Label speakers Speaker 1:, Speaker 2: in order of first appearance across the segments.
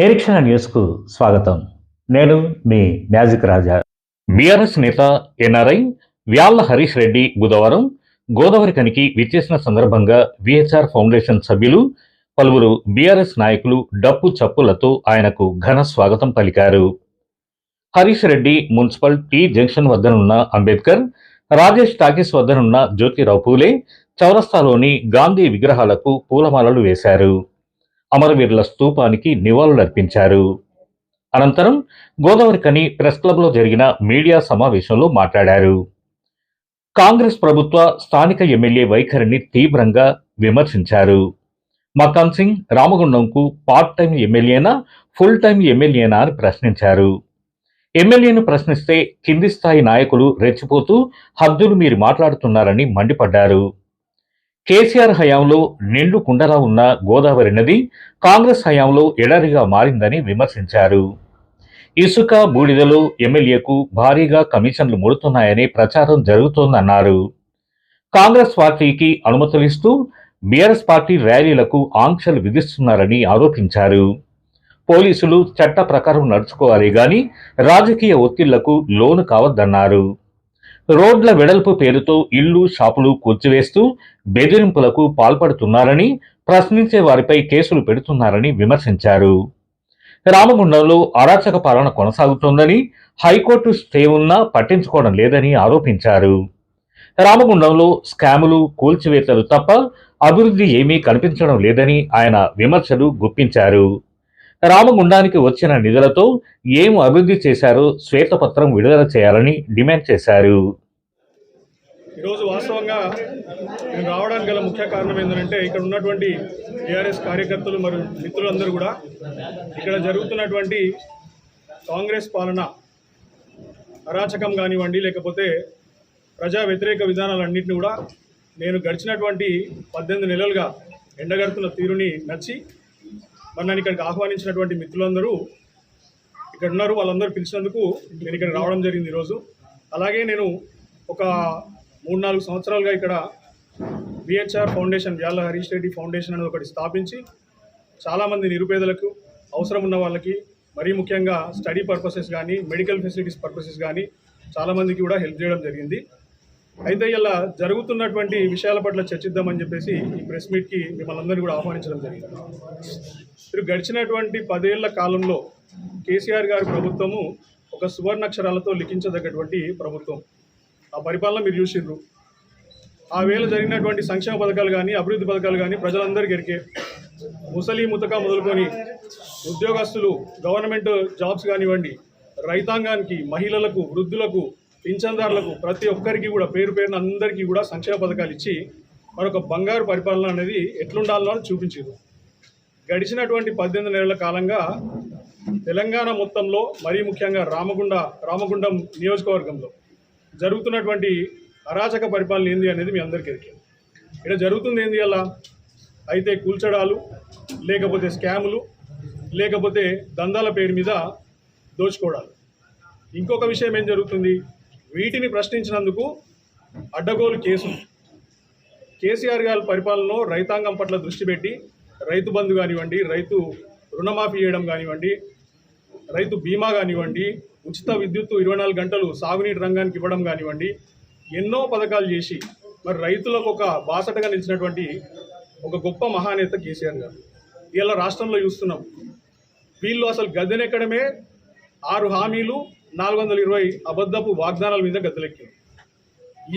Speaker 1: నిరీక్షణ న్యూస్కు స్వాగతం. నేను మీ మ్యాజిక్ రాజా. బీఆర్ఎస్ నేత ఎన్ఆర్ఐ వ్యాళ్ళ హరీష్ రెడ్డి బుధవారం గోదావరి కనికి విచ్చేసిన సందర్భంగా విహెచ్ఆర్ ఫౌండేషన్ సభ్యులు పలువురు బీఆర్ఎస్ నాయకులు డప్పు చప్పులతో ఆయనకు ఘన స్వాగతం పలికారు. Harish Reddy municipal T junction వద్దనున్న అంబేద్కర్ రాజేష్ టాకీస్ వద్దనున్న జ్యోతిరావు పూలే చౌరస్తాలోని గాంధీ విగ్రహాలకు పూలమాలలు వేశారు. అమరవీరుల స్తూపానికి నివాళులర్పించారు. అనంతరం గోదావరి కని ప్రెస్ క్లబ్లో జరిగిన మీడియా సమావేశంలో మాట్లాడారు. కాంగ్రెస్ ప్రభుత్వ స్థానిక ఎమ్మెల్యే వైఖరిని తీవ్రంగా విమర్శించారు. మకాన్ సింగ్ రామగుండంకు పార్ట్ టైం ఎమ్మెల్యేనా ఫుల్ టైం ఎమ్మెల్యేనా అని ప్రశ్నించారు. ఎమ్మెల్యేను ప్రశ్నిస్తే కింది స్థాయి నాయకులు రెచ్చిపోతూ హద్దులు మీరు మాట్లాడుతున్నారని మండిపడ్డారు. కేసీఆర్ హయాంలో నిండు కుండలా ఉన్న గోదావరి నది కాంగ్రెస్ హయాంలో ఎడారిగా మారిందని విమర్శించారు. ఇసుక బూడిదలో ఎమ్మెల్యేకు భారీగా కమిషన్లు ముడుతున్నాయని ప్రచారం జరుగుతోందన్నారు. కాంగ్రెస్ పార్టీకి అనుమతులిస్తూ బీఆర్ఎస్ పార్టీ ర్యాలీలకు ఆంక్షలు విధిస్తున్నారని ఆరోపించారు. పోలీసులు చట్ట ప్రకారం నడుచుకోవాలి గాని రాజకీయ ఒత్తిళ్ళకు లోను కావద్దన్నారు. రోడ్ల వెడల్పు పేరుతో ఇళ్ళు షాపులు కూల్చివేస్తూ బెదిరింపులకు పాల్పడుతున్నారని ప్రశ్నించే వారిపై కేసులు పెడుతున్నారని విమర్శించారు. రామగుండంలో అరాచక పాలన కొనసాగుతోందని హైకోర్టు స్టే ఉన్నా పట్టించుకోవడం లేదని ఆరోపించారు. రామగుండంలో స్కాములు కూల్చివేతలు తప్ప అభివృద్ధి ఏమీ కనిపించడం లేదని ఆయన విమర్శలు గుప్పించారు. రామగుండానికి వచ్చిన నిధులతో ఏం అభివృద్ధి చేశారో శ్వేతపత్రం విడుదల చేయాలని డిమాండ్ చేశారు.
Speaker 2: ఈరోజు వాస్తవంగా నేను రావడానికి గల ముఖ్య కారణం ఏంటంటే ఇక్కడ ఉన్నటువంటి టీఆర్ఎస్ కార్యకర్తలు మరియు మిత్రులందరూ కూడా ఇక్కడ జరుగుతున్నటువంటి కాంగ్రెస్ పాలన అరాచకం కానివ్వండి లేకపోతే ప్రజా వ్యతిరేక విధానాలన్నింటినీ కూడా నేను గడిచినటువంటి పద్దెనిమిది నెలలుగా ఎండగడుతున్న తీరుని నచ్చి మరి నన్ను ఇక్కడికి ఆహ్వానించినటువంటి మిత్రులందరూ ఇక్కడ ఉన్నారు. వాళ్ళందరూ పిలిచినందుకు నేను ఇక్కడ రావడం జరిగింది ఈరోజు. అలాగే నేను ఒక మూడు నాలుగు సంవత్సరాలుగా ఇక్కడ BHR foundation Vyala Harish Reddy foundation అనేది ఒకటి స్థాపించి చాలామంది నిరుపేదలకు అవసరం ఉన్న వాళ్ళకి మరీ ముఖ్యంగా స్టడీ పర్పసెస్ కానీ మెడికల్ ఫెసిలిటీస్ పర్పసెస్ కానీ చాలామందికి కూడా హెల్ప్ చేయడం జరిగింది. అయితే ఇలా జరుగుతున్నటువంటి విషయాల పట్ల చర్చిద్దామని చెప్పేసి ఈ ప్రెస్ మీట్కి మిమ్మల్ని అందరినీ కూడా ఆహ్వానించడం జరిగింది. మీరు గడిచినటువంటి పదేళ్ళ కాలంలో కేసీఆర్ గారి ప్రభుత్వము ఒక సువర్ణాక్షరాలతో లిఖించదగ్గటువంటి ప్రభుత్వం. ఆ పరిపాలన మీరు చూసిండ్రు. ఆ వేళ జరిగినటువంటి సంక్షేమ పథకాలు కానీ అభివృద్ధి పథకాలు కానీ ప్రజలందరికీ ఎరికే ముసలి ముతక మొదలుకొని ఉద్యోగస్తులు గవర్నమెంట్ జాబ్స్ కానివ్వండి రైతాంగానికి మహిళలకు వృద్ధులకు పింఛన్దారులకు ప్రతి ఒక్కరికి కూడా పేరు పేరున అందరికీ కూడా సంక్షేమ పథకాలు ఇచ్చి మరొక బంగారు పరిపాలన అనేది ఎట్లుండాలో చూపించారు. గడిచినటువంటి పద్దెనిమిది నెలల కాలంగా తెలంగాణ మొత్తంలో మరీ ముఖ్యంగా రామగుండ రామగుండం నియోజకవర్గంలో జరుగుతున్నటువంటి అరాచక పరిపాలన ఏంది అనేది మీ అందరికీ ఎరికే ఇక్కడ జరుగుతుంది ఏంది అలా? అయితే కూల్చడాలు లేకపోతే స్కాములు లేకపోతే దందాల పేరు మీద దోచుకోవడాలు. ఇంకొక విషయం ఏం జరుగుతుంది? వీటిని ప్రశ్నించినందుకు అడ్డగోలు కేసులు కేసీఆర్ గారి పరిపాలనలో రైతాంగం పట్ల దృష్టి పెట్టి రైతు బంధు కానివ్వండి రైతు రుణమాఫీ చేయడం కానివ్వండి రైతు బీమా కానివ్వండి ఉచిత విద్యుత్తు ఇరవై నాలుగు గంటలు సాగునీటి రంగానికి ఇవ్వడం కానివ్వండి ఎన్నో పథకాలు చేసి మరి రైతులకు ఒక బాసటగా నిలిచినటువంటి ఒక గొప్ప మహానేత కేసీఆర్ గారు. ఇలా రాష్ట్రంలో చూస్తున్నాం. వీళ్ళు అసలు గద్దెనెక్కడమే ఆరు హామీలు నాలుగు వందల ఇరవై అబద్ధపు వాగ్దానాల మీద గద్దలెక్కింది.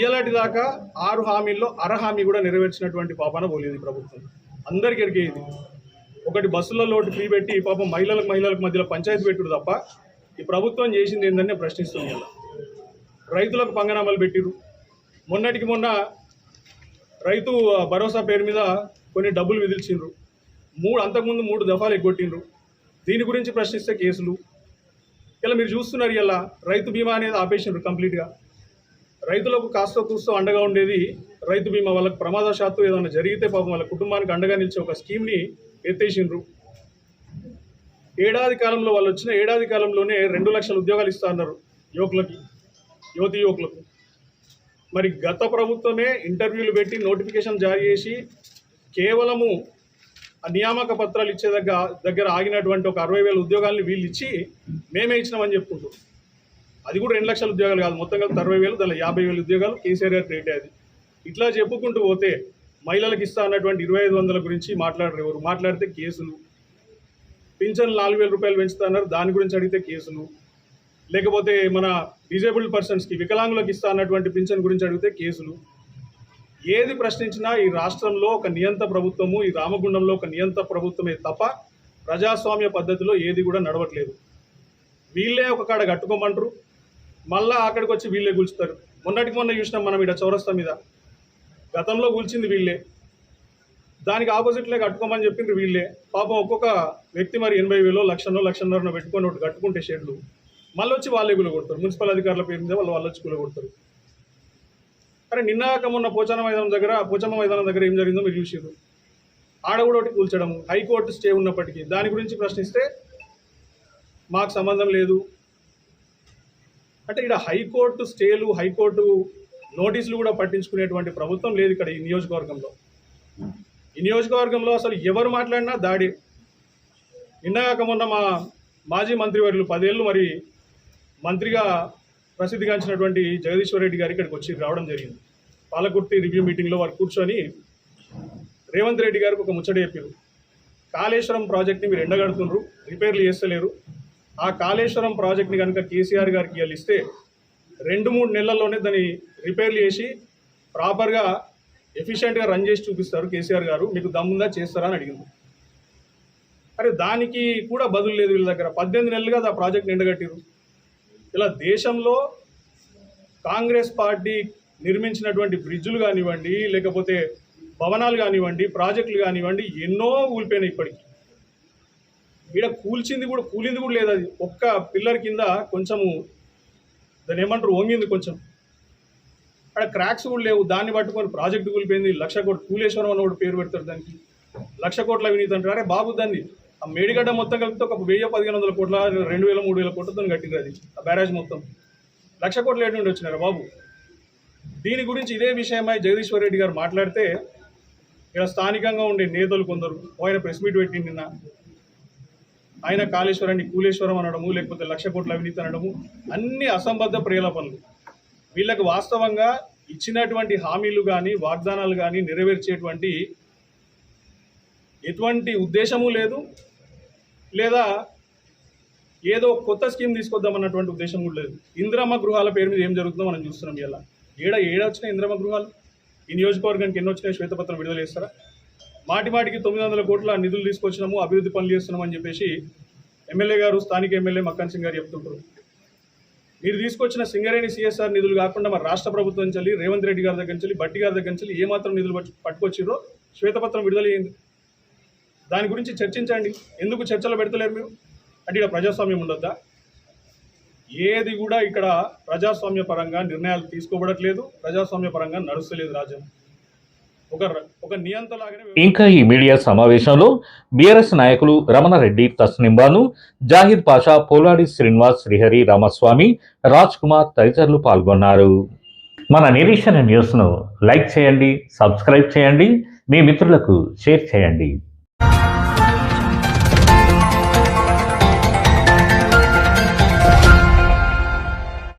Speaker 2: ఇలాంటి దాకా ఆరు హామీల్లో అర హామీ కూడా నెరవేర్చినటువంటి పాపాన పోలేదు ప్రభుత్వం. అందరికీ ఎరిగేది ఒకటి బస్సులలో ఒకటి ఫ్రీ పెట్టి పాపం మహిళలకు మహిళలకు మధ్యలో పంచాయతీ పెట్టుడు తప్ప ఈ ప్రభుత్వం చేసింది ఏందని ప్రశ్నిస్తుంది రైతులకు పంగనామాలు పెట్టిరు. మొన్నటికి మొన్న రైతు భరోసా పేరు మీద కొన్ని డబ్బులు విధిల్చిండ్రు. మూడు అంతకుముందు మూడు దఫాలు ఎగ్గొట్టిండ్రు. దీని గురించి ప్రశ్నిస్తే కేసులు. ఇలా మీరు చూస్తున్నారు ఇలా రైతు బీమా అనేది ఆపేసిండ్రు కంప్లీట్గా. రైతులకు కాస్త కూస్తో అండగా ఉండేది రైతు బీమా వాళ్ళకి ప్రమాదశాత్తు ఏదైనా జరిగితే పాపం వాళ్ళ కుటుంబానికి అండగా నిలిచే ఒక స్కీమ్ని ఎత్తేసిండ్రు. ఏడాది కాలంలో వాళ్ళు వచ్చిన ఏడాది కాలంలోనే రెండు లక్షల ఉద్యోగాలు ఇస్తా అన్నారు యువకులకి యువతి యువకులకు. మరి గత ప్రభుత్వమే ఇంటర్వ్యూలు పెట్టి నోటిఫికేషన్ జారీ చేసి కేవలము నియామక పత్రాలు ఇచ్చే దగ్గర దగ్గర ఆగినటువంటి ఒక అరవై వేల ఉద్యోగాలను వీళ్ళు ఇచ్చి మేమే ఇచ్చినామని చెప్పుకుంటాం. అది కూడా రెండు లక్షల ఉద్యోగాలు కాదు. మొత్తం కలిపి అరవై వేలు దానిలో యాభై వేల ఉద్యోగాలు కేసీఆర్ గారి రేటే అది. ఇట్లా చెప్పుకుంటూ పోతే మహిళలకు ఇస్తా అన్నటువంటి ఇరవై ఐదు వందల గురించి మాట్లాడరు ఎవరు. మాట్లాడితే కేసులు. పింఛన్ నాలుగు వేల రూపాయలు పెంచుతా అన్నారు. దాని గురించి అడిగితే కేసులు. లేకపోతే మన డిజేబుల్డ్ పర్సన్స్కి వికలాంగులకు ఇస్తా అన్నటువంటి పింఛన్ గురించి అడిగితే కేసులు. ఏది ప్రశ్నించినా ఈ రాష్ట్రంలో ఒక నియంత ప్రభుత్వము ఈ రామగుండంలో ఒక నియంత ప్రభుత్వమే తప్ప ప్రజాస్వామ్య పద్ధతిలో ఏది కూడా నడవట్లేదు. వీళ్ళే ఒక కాడ కట్టుకోమంటారు మళ్ళా అక్కడికి వచ్చి వీళ్ళే కూల్చుతారు. మొన్నటికి మొన్న చూసినాం మనం ఇక్కడ చౌరస్తా మీద. గతంలో కూల్చింది వీళ్ళే. దానికి ఆపోజిట్లే కట్టుకోమని చెప్పిండ్రు వీళ్ళే. పాపం ఒక్కొక్క వ్యక్తి మరి ఎనభై వేలో లక్షనో లక్షన్నరనో పెట్టుకొని ఒకటి కట్టుకుంటే షెడ్లు. మళ్ళీ వచ్చి వాళ్ళే కూలగొడతారు. మున్సిపల్ అధికారుల పేరు మీద వాళ్ళు వాళ్ళు వచ్చి కూలగొడతారు. కానీ నిన్నాక మొన్న పోచన మైదానం దగ్గర పోచమ్మ మైదానం దగ్గర ఏం జరిగిందో మీరు చూసారు ఆడ కూడా ఒకటి కూల్చడం హైకోర్టు స్టే ఉన్నప్పటికీ. దాని గురించి ప్రశ్నిస్తే మాకు సంబంధం లేదు. అంటే ఇక్కడ హైకోర్టు స్టేలు హైకోర్టు నోటీసులు కూడా పట్టించుకునేటువంటి ప్రభుత్వం లేదు ఇక్కడ ఈ నియోజకవర్గంలో. ఈ నియోజకవర్గంలో అసలు ఎవరు మాట్లాడినా దాడి. నిన్నగాక మొన్న మా మాజీ మంత్రివర్యులు పదేళ్ళు మరి మంత్రిగా ప్రసిద్ధిగాంచినటువంటి జగదీశ్వరరెడ్డి గారు ఇక్కడికి వచ్చి రావడం జరిగింది. పాలకుర్తి రివ్యూ మీటింగ్లో వారు కూర్చొని రేవంత్ రెడ్డి గారికి ఒక ముచ్చట చెప్పారు కాళేశ్వరం ప్రాజెక్ట్ని మీరు ఎండగడుతున్నారు రిపేర్లు చేస్తలేరు. ఆ కాళేశ్వరం ప్రాజెక్ట్ని కనుక కేసీఆర్ గారికి ఇవాళ ఇస్తే రెండు మూడు నెలల్లోనే దాన్ని రిపేర్లు చేసి ప్రాపర్గా ఎఫిషియెంట్గా రన్ చేసి చూపిస్తారు కేసీఆర్ గారు. మీకు దమ్ముందా చేస్తారా అని అడిగింది అరే దానికి కూడా బదులు లేదు వీళ్ళ దగ్గర. పద్దెనిమిది నెలలుగా ఆ ప్రాజెక్ట్ ఎండగట్టిరు ఇలా దేశంలో కాంగ్రెస్ పార్టీ నిర్మించినటువంటి బ్రిడ్జులు కానివ్వండి లేకపోతే భవనాలు కానివ్వండి ప్రాజెక్టులు కానివ్వండి ఎన్నో కూలిపోయినాయి ఇప్పటికి. ఈడ కూల్చింది కూడా కూలింది కూడా లేదు అది. ఒక్క పిల్లర్ కింద కొంచెము దాన్ని ఏమంటారు వంగింది కొంచెం. అక్కడ క్రాక్స్ కూడా లేవు. దాన్ని పట్టుకొని ప్రాజెక్ట్ కూలిపోయింది. లక్ష కోట్లు కూలేశ్వరం అని ఒకటి పేరు పెడతారు దానికి. లక్ష కోట్ల అవినీతి అంటారు. అరే బాబు దాన్ని ఆ మేడిగడ్డ మొత్తం కలిపితే ఒక వెయ్యి పదిహేను వందల కోట్ల రెండు వేల మూడు వేల కోట్లతో కట్టింది అది ఆ బ్యారేజ్ మొత్తం. లక్ష కోట్లు ఏడు నుండి వచ్చినారు బాబు. దీని గురించి ఇదే విషయమై జగదీశ్వర్ రెడ్డి గారు మాట్లాడితే ఇలా స్థానికంగా ఉండే నేతలు కొందరు ఆయన ప్రెస్ మీట్ పెట్టి నిన్న ఆయన కాళేశ్వరాన్ని కూలేశ్వరం అనడము లేకపోతే లక్ష కోట్ల అవినీతి అనడము అన్ని అసంబద్ధ ప్రేలపనలు. వీళ్ళకి వాస్తవంగా ఇచ్చినటువంటి హామీలు కానీ వాగ్దానాలు కానీ నెరవేర్చేటువంటి ఎటువంటి ఉద్దేశము లేదు. లేదా ఏదో కొత్త స్కీమ్ తీసుకొద్దామన్నటువంటి ఉద్దేశం కూడా లేదు. ఇందిరమ్మ గృహాల పేరు మీద ఏం జరుగుతుందో మనం చూస్తున్నాం ఇలా ఏడ ఏడ వచ్చినాయి ఇందిరమ్మ గృహాలు? ఈ నియోజకవర్గానికి ఎన్ని వచ్చినాయి శ్వేతపత్రం విడుదల చేస్తారా? మాటి మాటికి తొమ్మిది వందల కోట్ల నిధులు తీసుకొచ్చినాము అభివృద్ధి పనులు చేస్తున్నాం అని చెప్పేసి ఎమ్మెల్యే గారు స్థానిక ఎమ్మెల్యే మక్కన్ సింగ్ గారు చెప్తుంటారు. మీరు తీసుకొచ్చిన సింగరేణి సిఎస్ఆర్ నిధులు కాకుండా మరి రాష్ట్ర ప్రభుత్వం నుంచి రేవంత్ రెడ్డి గారి దగ్గర నుంచి వెళ్ళి, బట్టి గారి దగ్గర నుంచి ఏమాత్రం నిధులు పట్టుకొచ్చిరో శ్వేతపత్రం విడుదల దాని గురించి చర్చించండి. ఎందుకు చర్చలు పెడతలేరు మీరు అంటే ఇక్కడ ప్రజాస్వామ్యం ఉండొద్దా? ఏది కూడా ఇక్కడ ప్రజాస్వామ్య పరంగా నిర్ణయాలు తీసుకోబడట్లేదు. ప్రజాస్వామ్య పరంగా నడుస్తలేదు రాజ్యం. ఒక ఒక నియంతలాగానే
Speaker 1: ఇంకా ఈ మీడియా సమావేశంలో బీఆర్ఎస్ నాయకులు రమణారెడ్డి తస్నింబాను జాహిద్ పాషా పోలాడి శ్రీనివాస్ శ్రీహరి రామస్వామి రాజ్ కుమార్ తదితరులు పాల్గొన్నారు. మన నిరీక్షణ న్యూస్ను లైక్ చేయండి సబ్స్క్రైబ్ చేయండి మీ మిత్రులకు షేర్ చేయండి. you